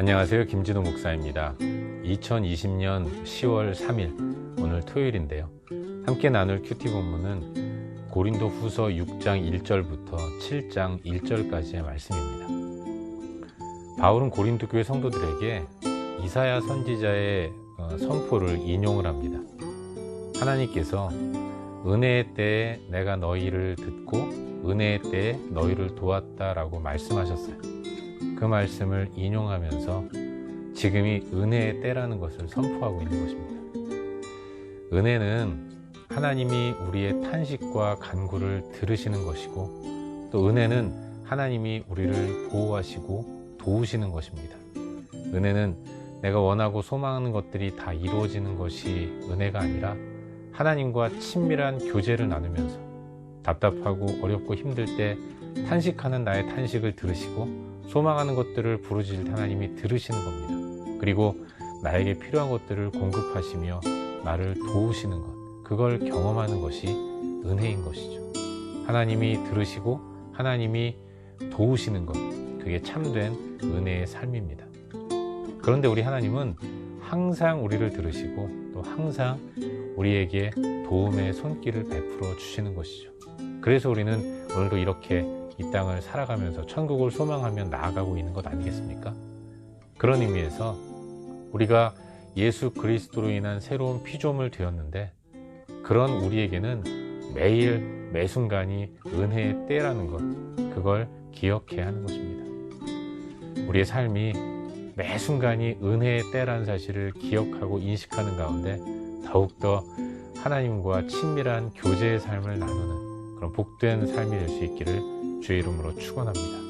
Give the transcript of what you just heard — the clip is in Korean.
안녕하세요. 김진호 목사입니다. 2020년 10월 3일, 오늘 토요일인데요. 함께 나눌 큐티 본문은 고린도 후서 6장 1절부터 7장 1절까지의 말씀입니다. 바울은 고린도 교회 성도들에게 이사야 선지자의 어, 선포를 인용을 합니다. 하나님께서 은혜의 때에 내가 너희를 듣고 은혜의 때에 너희를 도왔다라고 말씀하셨어요. 그 말씀을 인용하면서 지금이 은혜의 때라는 것을 선포하고 있는 것입니다. 은혜는 하나님이 우리의 탄식과 간구를 들으시는 것이고 또 은혜는 하나님이 우리를 보호하시고 도우시는 것입니다. 은혜는 내가 원하고 소망하는 것들이 다 이루어지는 것이 은혜가 아니라 하나님과 친밀한 교제를 나누면서 답답하고 어렵고 힘들 때 탄식하는 나의 탄식을 들으시고 소망하는 것들을 부르짖을 때 하나님이 들으시는 겁니다. 그리고 나에게 필요한 것들을 공급하시며 나를 도우시는 것, 그걸 경험하는 것이 은혜인 것이죠. 하나님이 들으시고 하나님이 도우시는 것, 그게 참된 은혜의 삶입니다. 그런데 우리 하나님은 항상 우리를 들으시고 또 항상 우리에게 도움의 손길을 베풀어 주시는 것이죠. 그래서 우리는 오늘도 이렇게 이 땅을 살아가면서 천국을 소망하며 나아가고 있는 것 아니겠습니까? 그런 의미에서 우리가 예수 그리스도로 인한 새로운 피조물 되었는데 그런 우리에게는 매일 매 순간이 은혜의 때라는 것 그걸 기억해야 하는 것입니다. 우리의 삶이 매 순간이 은혜의 때라는 사실을 기억하고 인식하는 가운데 더욱더 하나님과 친밀한 교제의 삶을 나누는 그런 복된 삶이 될 수 있기를 주의 이름으로 축원합니다.